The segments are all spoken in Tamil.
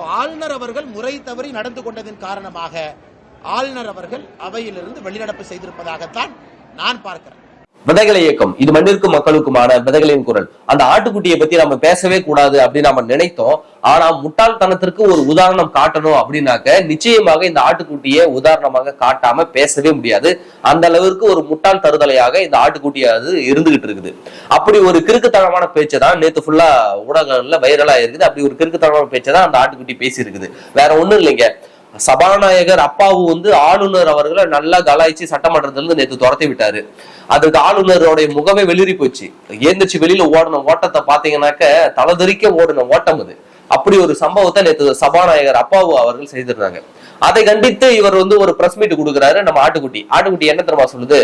ஆளுநர் அவர்கள் முறை தவறி நடந்து கொண்டதன் காரணமாக ஆளுநர் அவர்கள் அவையிலிருந்து வெளிநடப்பு செய்திருப்பதாகத்தான் நான் பார்க்கிறேன். விதைகளை இயக்கம். இது மண்ணிற்கும் மக்களுக்குமான விதைகளின் குரல். அந்த ஆட்டுக்குட்டியை பத்தி நம்ம பேசவே கூடாது அப்படின்னு நம்ம நினைத்தோம். ஆனா முட்டாள்தனத்திற்கு ஒரு உதாரணம் காட்டணும் அப்படின்னாக்க நிச்சயமாக இந்த ஆட்டுக்குட்டியை உதாரணமாக காட்டாம பேசவே முடியாது. அந்த அளவிற்கு ஒரு முட்டாள் தருதலையாக இந்த ஆட்டுக்குட்டியாவது இருந்துகிட்டு இருக்குது. அப்படி ஒரு கிறுக்குத்தனமான பேச்சை தான் நேத்து ஃபுல்லா ஊடகங்கள்ல வைரலா இருக்குது அப்படி ஒரு கிறுக்குத்தனமான பேச்சை தான் அந்த ஆட்டுக்குட்டி பேசியிருக்குது. வேற ஒண்ணும் இல்லைங்க. சபாநாயகர் அப்பாவு வந்து ஆளுநர் அவர்களை நல்லா கலாய்ச்சி சட்டமன்றத்துல இருந்து நேத்து துரத்தி விட்டாரு. அதுக்கு ஆளுநருடைய முகமே வெளிரி போச்சு. ஏந்திரிச்சு வெளியில ஓடின ஓட்டத்தை பாத்தீங்கன்னாக்க தலதெறிக்க ஓடின ஓட்டம் அது. அப்படி ஒரு சம்பவத்தை நேத்து சபாநாயகர் அப்பாவு அவர்கள் செய்திருந்தாங்க. அதை கண்டித்து இவர் வந்து ஒரு பிரஸ் மீட் கொடுக்குறாரு நம்ம ஆட்டுக்குட்டி. ஆட்டுக்குட்டி என்ன தெரியுமா சொல்லுது?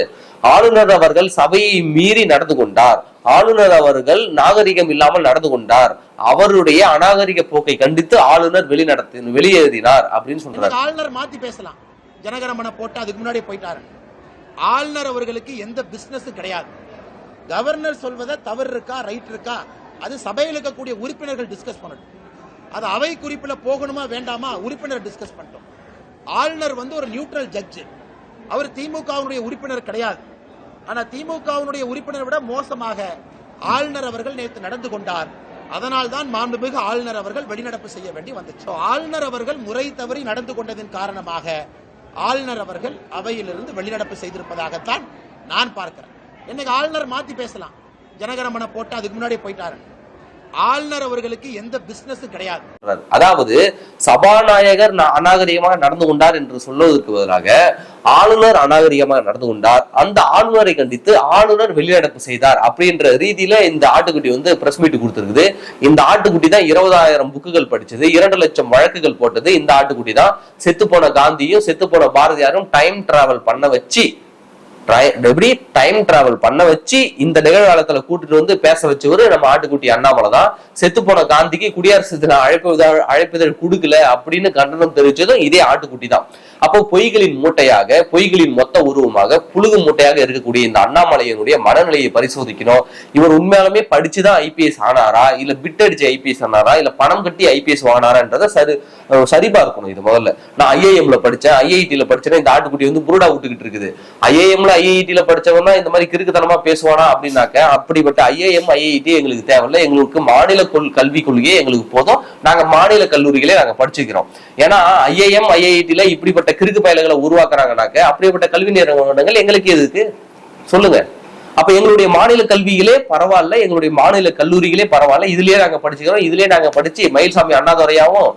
ஆளுநர் அவர்கள் சபையை மீறி நடந்து கொண்டார். ஆளுநர் அவர்கள் நாகரிகம் இல்லாமல் நடந்து கொண்டார். அவருடைய அநாகரிக போக்கை கண்டித்து ஆளுநர் வெளிநடத்தி வெளியேறினார் அப்படின்னு சொல்றாரு. ஆளுநர் மாத்தி பேசலாம். ஜனகணமன போட்டு அதுக்கு முன்னாடி போயிட்டாரு. ஆளுநர் அவர்களுக்கு எந்த பிசினஸ் கிடையாது. கவர்னர் சொல்வதை தவறு இருக்கா ரைட் இருக்கா அது சபையில் இருக்கக்கூடிய உறுப்பினர்கள் டிஸ்கஸ் பண்ணட்டும். அது அவை குறிப்பில் போகணுமா வேண்டாமா உறுப்பினர் டிஸ்கஸ் பண்ணிட்டோம். ஆளுநர் வந்து ஒரு நியூட்ரல் ஜட்ஜு அவர் திமுகவுடைய உறுப்பினர் கிடையாது. ஆனா திமுகவுடைய உறுப்பினரை விட மோசமாக ஆளுநர் அவர்கள் நேற்று நடந்து கொண்டார். அதனால் தான் மாண்புமிகு ஆளுநர் அவர்கள் வெளிநடப்பு செய்ய வேண்டி வந்துச்சு. ஆளுநர் அவர்கள் முறை தவறி நடந்து கொண்டதன் காரணமாக ஆளுநர் அவர்கள் அவையிலிருந்து வெளிநடப்பு செய்திருப்பதாகத்தான் நான் பார்க்கிறேன். இன்னைக்கு ஆளுநர் மாத்தி பேசலாம். ஜனகணமன போட்டு அதுக்கு முன்னாடி போயிட்டாரு. ஆளுநர் அவர்களுக்கு எந்த பிசினஸ் கிடையாது. அதாவது சபாநாயகர் அநாகரிகமாக நடந்து கொண்டார் என்று சொல்வதற்கு பதிலாக ஆளுநர் அநாகரிகமாக நடந்து கொண்டார். அந்த ஆளுநரை கண்டித்து ஆளுநர் வெளிநடப்பு செய்தார் அப்படின்ற ரீதியில இந்த ஆட்டுக்குட்டி வந்து பிரஸ் மீட் கொடுத்திருக்குது. இந்த ஆட்டுக்குட்டி தான் இருபதாயிரம் புக்குகள் படிச்சது இரண்டு லட்சம் வழக்குகள் போட்டது. இந்த ஆட்டுக்குட்டி தான் செத்து போன காந்தியும் செத்து போன பாரதியாரும் டைம் டிராவல் பண்ண வச்சு எப்படி டைம் டிராவல் பண்ண வச்சு இந்த நிகழ்காலத்துல கூட்டிட்டு வந்து பேச வச்சவரு நம்ம ஆட்டுக்குட்டி அண்ணாமலை தான் செத்து போன காந்திக்கு குடியரசு தின அழைப்புதழ் அழைப்பிதழ் கொடுக்கல அப்படின்னு கண்டனம் தெரிவிச்சதும் இதே ஆட்டுக்குட்டி தான் அப்போ பொய்களின் மூட்டையாக பொய்களின் மொத்த உருவமாக புழுகு மூட்டையாக இருக்கக்கூடிய இந்த அண்ணாமலையினுடைய மனநிலையை பரிசோதிக்கணும். இவர் உண்மையாலுமே படிச்சுதான் ஐபிஎஸ் ஆனாரா? இல்ல பிட் அடிச்சு ஐபிஎஸ் ஆனாரா? இல்ல பணம் கட்டி ஐபிஎஸ் வாங்கினாரான்றத சரி சரிபார்க்கணும் இது முதல்ல. நான் ஐஏஎம்ல படிச்சேன் ஐஐடில படிச்சேன்னா இந்த ஆட்டுக்குட்டி வந்து புருடா விட்டுக்கிட்டு இருக்குது. ஐஏஎம்ல ஐஐடியில படிச்சவன் தான் இந்த மாதிரி கிறுக்குத்தனமா பேசுவானா அப்படின்னாக்க அப்படிப்பட்ட ஐஏஎம் ஐஐடி எங்களுக்கு தேவையில்லை. எங்களுக்கு மாநில கொள் கல்வி கொள்கையே எங்களுக்கு போதும். நாங்க மாநில கல்லூரிகளே நாங்க படிச்சுக்கிறோம். ஏன்னா ஐஏஎம் ஐஐடியில இப்படிப்பட்ட கிறுக்கு பயல்களை உருவாக்குறாங்கனாக்க அப்படிப்பட்ட கல்வி நிறுவனங்கள் எங்களுக்கு எதுக்கு? சொல்லுங்க. அப்ப எங்களுடைய மாநில கல்வியிலே பரவாயில்ல எங்களுடைய மாநில கல்லூரிகளே பரவாயில்ல. இதுலயே நாங்க படிச்சுக்கிறோம். இதுலயே நாங்க படிச்சு மயில்சாமி அண்ணாதுரையாவும்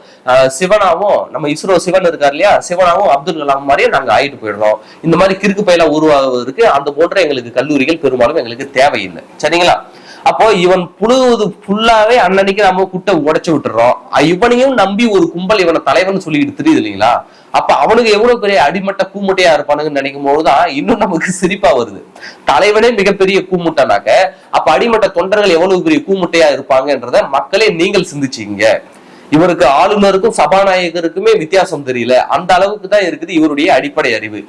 சிவனாவும் நம்ம இஸ்ரோ சிவன் இருக்கார் இல்லையா சிவனாவும் அப்துல் கலாம் மாதிரியே நாங்க ஆயிட்டு போயிடுறோம். இந்த மாதிரி கிறுக்கு பயில உருவாகுவதற்கு அந்த போன்ற எங்களுக்கு கல்லூரிகள் பெரும்பாலும் எங்களுக்கு தேவையில்லை. சரிங்களா? அப்போ இவன் புழுவது ஃபுல்லாவே அன்னன்னைக்கு நம்ம குட்டை உடைச்சு விட்டுறோம். இவனையும் நம்பி ஒரு கும்பல் இவனை தலைவன் சொல்லிட்டு தெரியுது இல்லைங்களா? அப்ப அவனுக்கு எவ்வளவு பெரிய அடிமட்ட கூமுட்டையா இருப்பானுங்கன்னு நினைக்கும் போதுதான் இன்னும் நமக்கு சிரிப்பா வருது. தலைவனே மிகப்பெரிய கூமுட்டனாக்க அப்ப அடிமட்ட தொண்டர்கள் எவ்வளவு பெரிய கூமுட்டையா இருப்பாங்கன்றத மக்களே நீங்கள் சிந்திச்சீங்க. இவருக்கு ஆளுநருக்கும் சபாநாயகருக்குமே வித்தியாசம் தெரியல. அந்த அளவுக்கு தான் இருக்குது இவருடைய அடிப்படை அறிவு.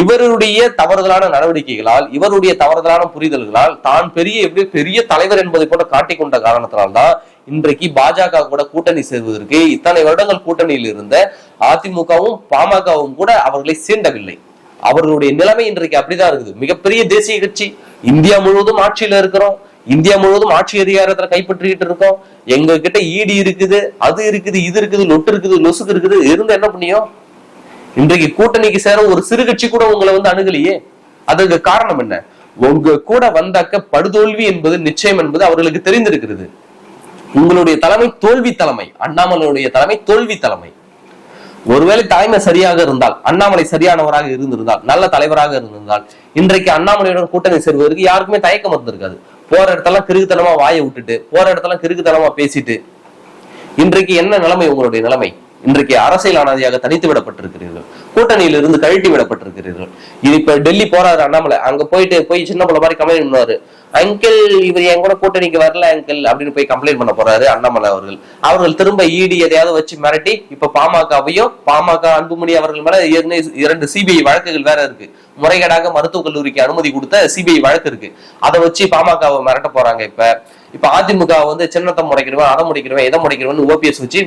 இவருடைய தவறுதலான நடவடிக்கைகளால் இவருடைய தவறுதலான புரிதல்களால் தான் பெரிய எப்படி பெரிய தலைவர் என்பதை போல காட்டிக்கொண்ட காரணத்தினால்தான் இன்றைக்கு பாஜக கூட கூட்டணி சேர்வதற்கு இத்தனை வருடங்கள் கூட்டணியில் இருந்த அதிமுகவும் பாமகவும் கூட அவர்களை சீண்டவில்லை. அவர்களுடைய நிலைமை இன்றைக்கு அப்படிதான் இருக்குது. மிகப்பெரிய தேசிய கட்சி. இந்தியா முழுவதும் ஆட்சியில இருக்கிறோம். இந்தியா முழுவதும் ஆட்சி அதிகாரத்துல கைப்பற்றிக்கிட்டு இருக்கோம். எங்க கிட்ட ஈடி இருக்குது அது இருக்குது இது இருக்குது லொட்டு இருக்குது லொசுக்கு இருக்குது. இருந்து என்ன பண்ணியும்? இன்றைக்கு கூட்டணிக்கு சேர ஒரு சிறு கட்சி கூட உங்களை வந்து அணுகலையே. அதுக்கு காரணம் என்ன? உங்க கூட வந்தாக்க படுதோல்வி என்பது நிச்சயம் என்பது அவர்களுக்கு தெரிந்திருக்கிறது. உங்களுடைய தலைமை தோல்வி தலைமை அண்ணாமலையுடைய தலைமை தோல்வி தலைமை. ஒருவேளை தலைமை சரியாக இருந்தால் அண்ணாமலை சரியானவராக இருந்திருந்தால் நல்ல தலைவராக இருந்திருந்தால் இன்றைக்கு அண்ணாமலையுடன் கூட்டணி சேர்வதற்கு யாருக்குமே தயக்கம் வந்திருக்காது போற இடத்தெல்லாம் கிறுக்குத்தனமா வாயை விட்டுட்டு போற இடத்தெல்லாம் கிறுக்குத்தனமா பேசிட்டு இன்றைக்கு என்ன நிலைமை உங்களுடைய நிலைமை? இன்றைக்கு அரசியல் அனாதையாக தனித்து விடப்பட்டிருக்கிறீர்கள். கூட்டணியில் இருந்து கழட்டி விடப்பட்டிருக்கிறீர்கள். இது இப்ப டெல்லி போறாரு அண்ணாமலை. அங்க போயிட்டு போய் சின்ன பிள்ளை மாதிரி கம்ப்ளைண்ட் பண்ணுவாரு. அங்கிள் இவர் என் கூட கூட்டணிக்கு வரல அங்கிள் அப்படின்னு போய் கம்ப்ளைண்ட் பண்ண போறாரு அண்ணாமலை அவர்கள். அவர்கள் திரும்ப இடி எதையாவது வச்சு மிரட்டி இப்ப பாமகவையும் பாமக அன்புமணி அவர்கள் மேல ஏற்கனவே இரண்டு சிபிஐ வழக்குகள் வேற இருக்கு. முறைகேடாக மருத்துவக் கல்லூரிக்கு அனுமதி கொடுத்த சிபிஐ வழக்கு இருக்கு. அதை வச்சு பாமகவை மிரட்ட போறாங்க இப்ப. இப்ப அதிமுக வந்து சின்னத்தை முடைக்கிறவன் அதை முடிக்கிறவன் எதை முடைக்கிறவன் ஓபிஎஸ் வச்சு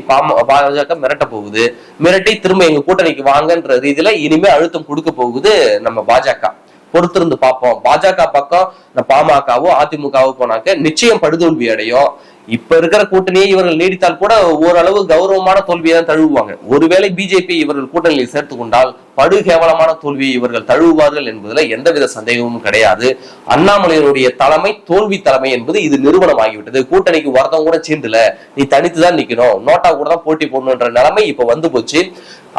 பாஜக மிரட்ட போகுது. மிரட்டி திரும்ப எங்க கூட்டணிக்கு வாங்கன்ற ரீதியில இனிமே அழுத்தம் கொடுக்க போகுது நம்ம பாஜக. பொறுத்திருந்து பார்ப்போம். பாஜக பக்கம் இந்த பாமகவோ அதிமுகவோ போனாக்க நிச்சயம் படுதோல்வி அடையும். இப்ப இருக்கிற கூட்டணியை இவர்கள் நீடித்தால் கூட ஓரளவு கௌரவமான தோல்வியை தான் தழுவுவாங்க. ஒருவேளை பிஜேபி இவர்கள் கூட்டணியில் சேர்த்து கொண்டால் படு கேவலமான தோல்வியை இவர்கள் தழுவுவார்கள் என்பதுல எந்தவித சந்தேகமும் கிடையாது. அண்ணாமலையினுடைய தலைமை தோல்வி தலைமை என்பது இது நிறுவனம் ஆகிவிட்டது கூட்டணிக்கு வரதம் கூட சேர்ந்துல நீ தனித்து தான் நிக்கணும். நோட்டா கூட தான் போட்டி போடணுன்ற நிலைமை இப்ப வந்து போச்சு.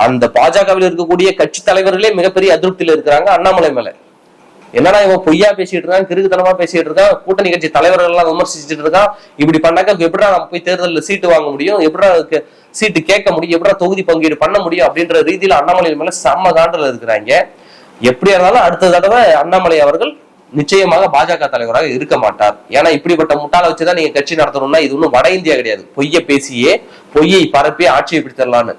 அந்த பாஜகவில் இருக்கக்கூடிய கட்சி தலைவர்களே மிகப்பெரிய அதிருப்தியில இருக்கிறாங்க அண்ணாமலை மேல. என்னடா இவன் பொய்யா பேசிட்டு இருக்கான் கிறுக்குத்தனமா பேசிட்டு இருக்கான் கூட்டணி கட்சி தலைவர்கள் எல்லாம் விமர்சிச்சுட்டு இருக்கான் இப்படி பண்ணாக்க எப்படா நம்ம போய் தேர்தலில் சீட்டு வாங்க முடியும் எப்படா சீட்டு கேட்க முடியும் எப்படிடா தொகுதி பங்கீடு பண்ண முடியும் அப்படின்ற ரீதியில அண்ணாமலை மேல செம்ம காண்டில் இருக்கிறாங்க. எப்படியா இருந்தாலும் அடுத்த தடவை அண்ணாமலை அவர்கள் நிச்சயமாக பாஜக தலைவராக இருக்க மாட்டார். ஏன்னா இப்படிப்பட்ட முட்டாள வச்சுதான் நீங்க கட்சி நடத்தணும்னா இது ஒண்ணும் வட இந்தியா கிடையாது. பொய்யை பேசியே பொய்யை பரப்பி ஆட்சியை பிடித்தரலான்னு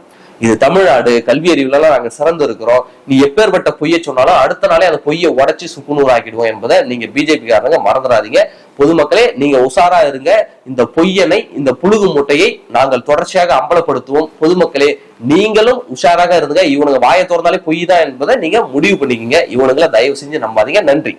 இது தமிழ்நாடு கல்வி அறிவுலலாம் நாங்கள் நாங்க சிறந்து இருக்கிறோம் நீ எப்பேற்பட்ட பொய்யை சொன்னாலும் அடுத்த நாளே அந்த பொய்யை உடச்சி சுக்குநூறு ஆக்கிடுவோம் என்பதை நீங்க பிஜேபி காரங்க மறந்துடாதீங்க. பொதுமக்களே நீங்க உசாரா இருங்க. இந்த பொய்யனை இந்த புழுகு மூட்டையை நாங்கள் தொடர்ச்சியாக அம்பலப்படுத்துவோம். பொதுமக்களே நீங்களும் உஷாராக இருந்துங்க. இவனுங்க வாயை திறந்தாலே பொய் தான் என்பதை நீங்க முடிவு பண்ணிக்கோங்க. இவனுங்களை தயவு செஞ்சு நம்பாதீங்க. நன்றி.